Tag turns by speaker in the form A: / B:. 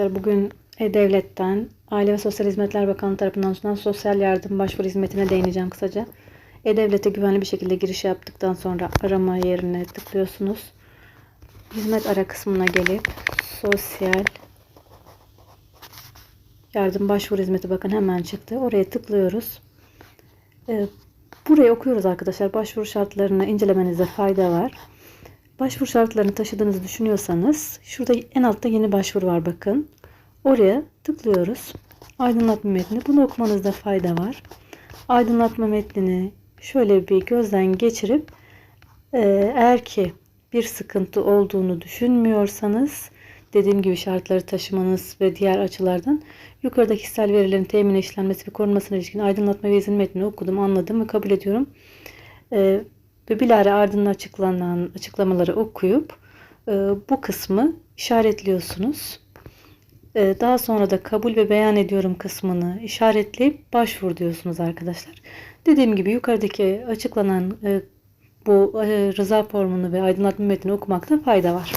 A: arkadaşlar. Bugün E-Devlet'ten Aile ve Sosyal Hizmetler Bakanlığı tarafından sunulan sosyal yardım başvuru hizmetine değineceğim kısaca. E-Devlet'e güvenli bir şekilde giriş yaptıktan sonra arama yerine tıklıyorsunuz. Hizmet ara kısmına gelip sosyal yardım başvuru hizmeti bakın hemen çıktı. Oraya tıklıyoruz. Ee, Burayı okuyoruz arkadaşlar. Başvuru şartlarını incelemenizde fayda var. Başvuru şartlarını taşıdığınızı düşünüyorsanız şurada en altta yeni başvuru var bakın. Oraya tıklıyoruz. Aydınlatma metni. Bunu okumanızda fayda var. Aydınlatma metnini şöyle bir gözden geçirip e, eğer ki bir sıkıntı olduğunu düşünmüyorsanız dediğim gibi şartları taşımanız ve diğer açılardan yukarıdaki kişisel verilerin temin işlenmesi ve korunmasına ilişkin aydınlatma ve izin metnini okudum, anladım ve kabul ediyorum. Ee, ve bilahare ardından açıklanan açıklamaları okuyup e, bu kısmı işaretliyorsunuz. Ee, daha sonra da kabul ve beyan ediyorum kısmını işaretleyip başvur diyorsunuz arkadaşlar. Dediğim gibi yukarıdaki açıklanan e, bu e, rıza formunu ve aydınlatma metnini okumakta fayda var.